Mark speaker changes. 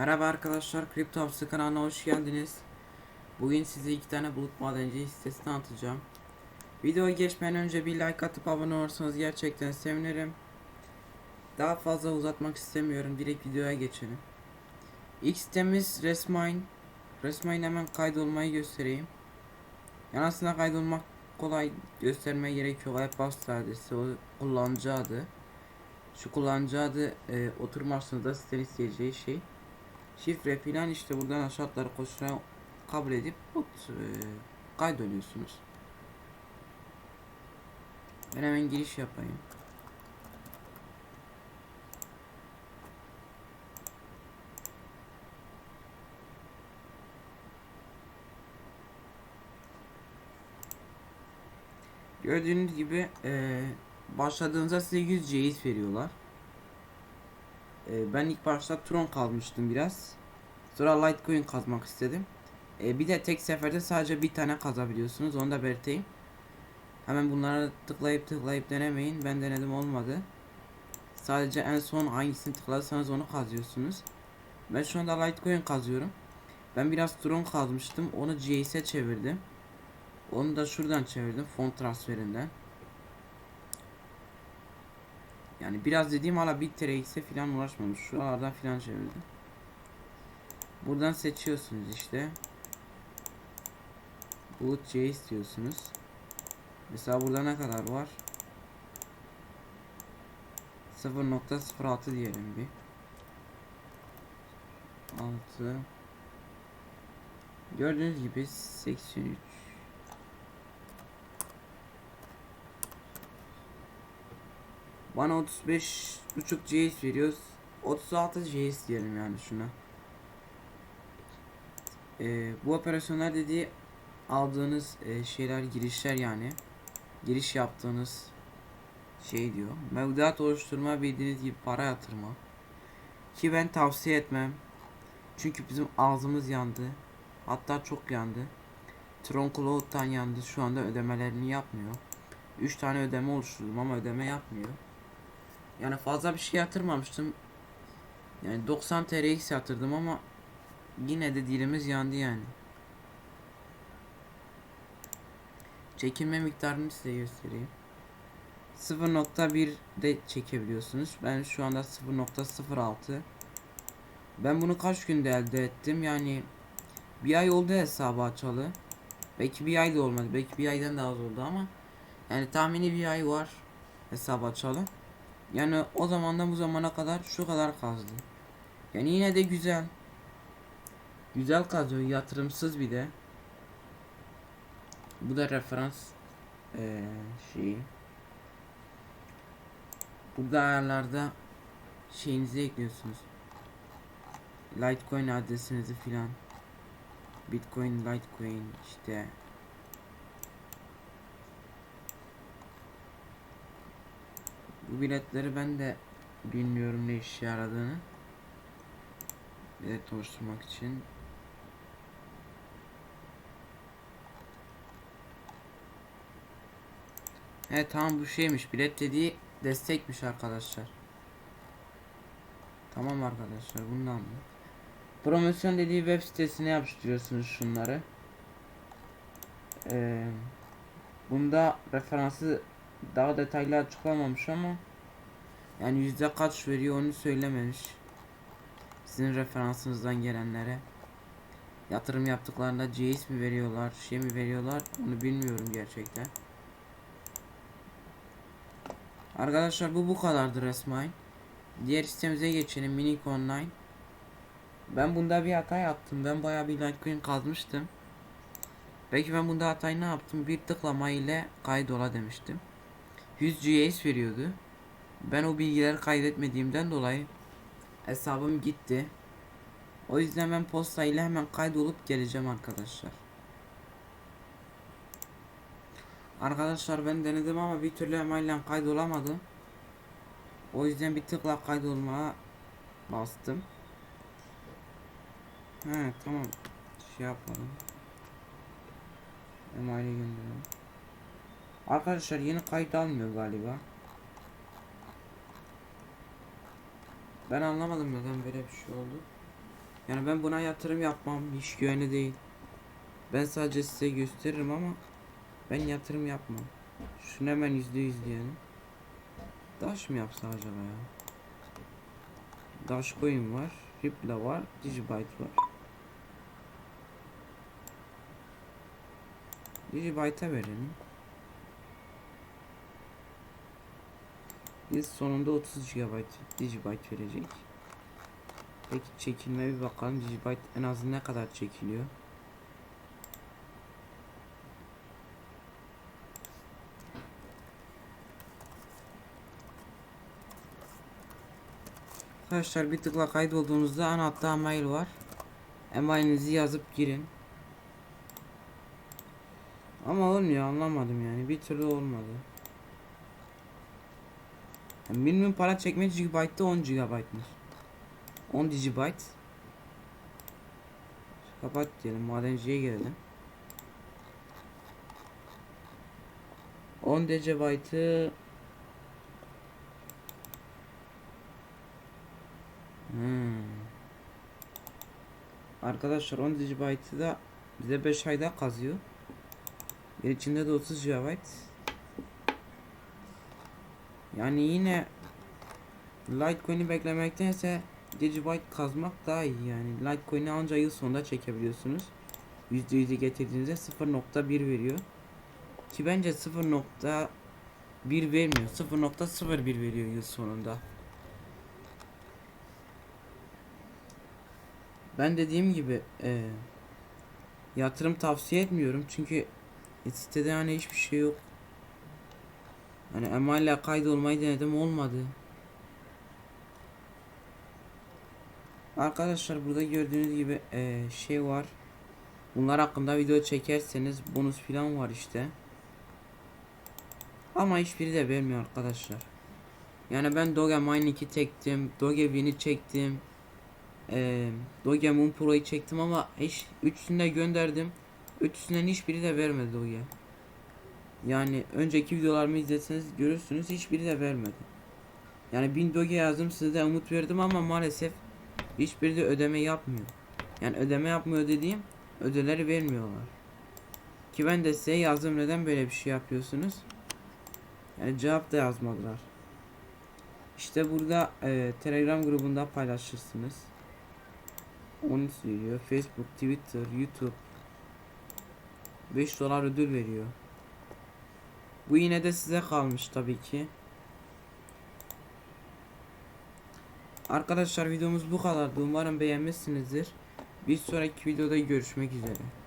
Speaker 1: Merhaba arkadaşlar, Crypto Hapsi kanalına hoş geldiniz. Bugün size iki tane bulut madenci hissesini anlatacağım. Videoya geçmeden önce bir like atıp abone olursanız gerçekten sevinirim. Daha fazla uzatmak istemiyorum, direkt videoya geçelim. İlk sitemiz Resmine. Resmine hemen kaydolmayı göstereyim. Yani aslında kaydolmak kolay göstermeye gerek yok. iPass adresi, o kullanıcı adı. Şu kullanıcı adı e, oturmasında sitenin isteyeceği şey şifre filan işte buradan şartları koşuna kabul edip bot e, kaydoluyorsunuz. Ben hemen giriş yapayım. Gördüğünüz gibi e, başladığınızda size 100 ceyiz veriyorlar. E, ben ilk başta Tron kalmıştım biraz. Sonra Litecoin kazmak istedim. E, bir de tek seferde sadece bir tane kazabiliyorsunuz. Onu da belirteyim. Hemen bunlara tıklayıp tıklayıp denemeyin. Ben denedim olmadı. Sadece en son hangisini tıklarsanız onu kazıyorsunuz. Ben şu anda Litecoin kazıyorum. Ben biraz Tron kazmıştım. Onu GS'e çevirdim. Onu da şuradan çevirdim. Font transferinden. Yani biraz dediğim hala 1 TRX'e falan ulaşmamış. Şuralardan falan çevirdim. Buradan seçiyorsunuz işte. Bulut C istiyorsunuz. Mesela burada ne kadar var? 0.06 diyelim bir. 6 Gördüğünüz gibi 83 Bana 35 buçuk veriyoruz. 36 GS diyelim yani şuna. Ee, bu operasyonlar dediği aldığınız e, şeyler girişler yani. Giriş yaptığınız şey diyor. Mevduat oluşturma bildiğiniz gibi para yatırma. Ki ben tavsiye etmem. Çünkü bizim ağzımız yandı. Hatta çok yandı. Tron Cloud'dan yandı. Şu anda ödemelerini yapmıyor. 3 tane ödeme oluşturdum ama ödeme yapmıyor. Yani fazla bir şey yatırmamıştım. Yani 90 TRX yatırdım ama yine de dilimiz yandı yani. Çekilme miktarını size göstereyim. 0.1 de çekebiliyorsunuz. Ben şu anda 0.06. Ben bunu kaç günde elde ettim? Yani bir ay oldu hesabı açalı. Belki bir ay da olmadı. Belki bir aydan daha az oldu ama yani tahmini bir ay var hesabı açalı. Yani o zamandan bu zamana kadar şu kadar kazdı. Yani yine de güzel. Güzel kazıyor yatırımsız bir de. Bu da referans ee, şeyi. Burada ayarlarda şeyinizi ekliyorsunuz. Litecoin adresinizi filan. Bitcoin, Litecoin işte Bu biletleri ben de bilmiyorum ne işe yaradığını. Bilet oluşturmak için. Evet tamam bu şeymiş. Bilet dediği destekmiş arkadaşlar. Tamam arkadaşlar bundan mı? Promosyon dediği web sitesine yapıştırıyorsunuz şunları. Ee, bunda referansı daha detaylı açıklamamış ama yani yüzde kaç veriyor onu söylememiş. Sizin referansınızdan gelenlere yatırım yaptıklarında GS mi veriyorlar, şey mi veriyorlar onu bilmiyorum gerçekten. Arkadaşlar bu bu kadardır resmen. Diğer sistemimize geçelim Minik Online. Ben bunda bir hata yaptım. Ben bayağı bir Litecoin kazmıştım. Belki ben bunda hatayı ne yaptım? Bir tıklama ile kaydola demiştim. 100 GS veriyordu. Ben o bilgileri kaydetmediğimden dolayı hesabım gitti. O yüzden ben posta ile hemen kaydolup geleceğim arkadaşlar. Arkadaşlar ben denedim ama bir türlü hemen kaydolamadım. O yüzden bir tıkla kaydolmaya bastım. He tamam. Şey yapalım. Emaili gönderelim. Arkadaşlar yeni kayıt almıyor galiba. Ben anlamadım neden böyle bir şey oldu. Yani ben buna yatırım yapmam. Hiç güvenli değil. Ben sadece size gösteririm ama ben yatırım yapmam. Şunu hemen yüzde yüz diyelim. Dash mı yapsa acaba ya? Dash coin var. Ripple var. Digibyte var. Digibyte'a verelim. Yıl sonunda 30 GB Digibyte verecek. Peki çekilme bir bakalım Digibyte en az ne kadar çekiliyor? Arkadaşlar bir tıkla kaydolduğunuzda ana hatta mail var. Emailinizi yazıp girin. Ama olmuyor anlamadım yani bir türlü olmadı. Yani minimum para çekme GB'da 10 GB'mış. 10 GB. Kapat diyelim madenciye gelelim. 10 GB'ı Hmm. Arkadaşlar 10 GB'ı da bize 5 ayda kazıyor. Bir içinde de 30 GB. Yani yine Litecoin'i beklemektense Digibyte kazmak daha iyi yani. Litecoin'i ancak yıl sonunda çekebiliyorsunuz. %100'ü getirdiğinizde 0.1 veriyor. Ki bence 0.1 vermiyor. 0.01 veriyor yıl sonunda. Ben dediğim gibi e, yatırım tavsiye etmiyorum çünkü sitede yani hiçbir şey yok. Hani emaille kaydolmayı denedim olmadı. Arkadaşlar burada gördüğünüz gibi e, şey var. Bunlar hakkında video çekerseniz bonus falan var işte. Ama hiçbiri de vermiyor arkadaşlar. Yani ben Doge 2 çektim. Doge Win'i çektim. Ee, Doge Moon Pro'yu çektim ama hiç üçüne gönderdim. Üçünden hiçbiri de vermedi Doge. Yani önceki videolarımı izleseniz görürsünüz hiçbiri de vermedi. Yani 1000 Doge yazdım size umut verdim ama maalesef hiçbiri de ödeme yapmıyor. Yani ödeme yapmıyor dediğim ödeleri vermiyorlar. Ki ben de size yazdım neden böyle bir şey yapıyorsunuz. Yani cevap da yazmadılar. İşte burada e, Telegram grubunda paylaşırsınız. Onu söylüyor. Facebook, Twitter, YouTube 5 dolar ödül veriyor. Bu yine de size kalmış tabii ki. Arkadaşlar videomuz bu kadardı. Umarım beğenmişsinizdir. Bir sonraki videoda görüşmek üzere.